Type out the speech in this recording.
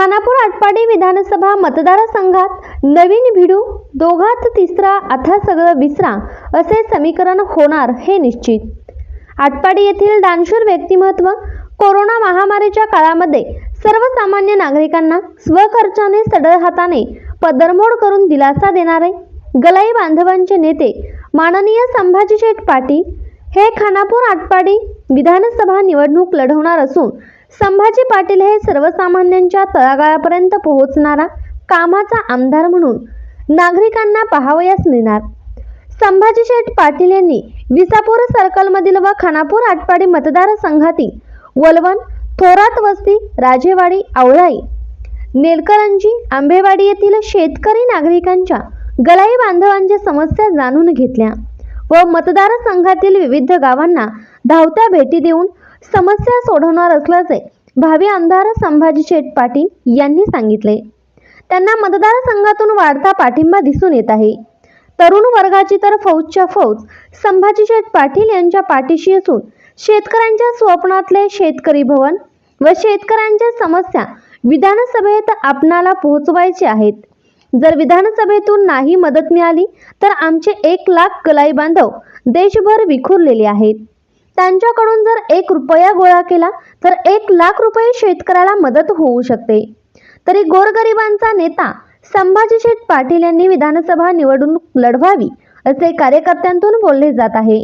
खानापूर आटपाडी विधानसभा मतदारसंघात नवीन भिडू दोघात तिसरा आता सगळं विसरा असे समीकरण होणार हे निश्चित. आटपाडी येथील दानशूर व्यक्तिमत्व कोरोना महामारीच्या काळामध्ये सर्वसामान्य नागरिकांना स्वखर्चाने सडळ हाताने पदरमोड करून दिलासा देणारे गलाई बांधवांचे नेते माननीय संभाजी शेठ पाटील हे खानापूर आटपाडी विधानसभा निवडणूक लढवणार असून संभाजी पाटील हे सर्वसामान्यांच्या तळागाळापर्यंत पोहोचणारा कामाचा आमदार म्हणून नागरिकांना पाहावयास मिळणार. संभाजी शेठ पाटील यांनी विसापूर सर्कलमधील व खानापूर आटपाडी मतदारसंघातील वलवण थोरात वस्ती राजेवाडी आवळाई नेलकरंजी आंबेवाडी येथील शेतकरी नागरिकांच्या गलाई बांधवांच्या समस्या जाणून घेतल्या व मतदारसंघातील विविध गावांना धावत्या भेटी देऊन समस्या सोडवणार असल्याचे भावी आमदार संभाजी शेठ पाटील यांनी सांगितले. त्यांना मतदारसंघातून वाढता पाठिंबा दिसून येत आहे. तरुण वर्गाची तर फौजच्या फौज संभाजी शेठ पाटील यांच्या पाठीशी असून शेतकऱ्यांच्या स्वप्नातले शेतकरी भवन व शेतकऱ्यांच्या समस्या विधानसभेत आपणाला पोहोचवायचे आहेत. जर विधानसभेतून नाही मदत मिळाली तर आमचे एक लाख कलाई बांधव देशभर विखुरलेले आहेत. त्यांच्याकडून जर एक रुपया गोळा केला तर एक लाख रुपये शेतकऱ्याला मदत होऊ शकते. तरी गोरगरिबांचा नेता संभाजी शेठ पाटील यांनी विधानसभा निवडणूक लढवावी असे कार्यकर्त्यांतून बोलले जात आहे.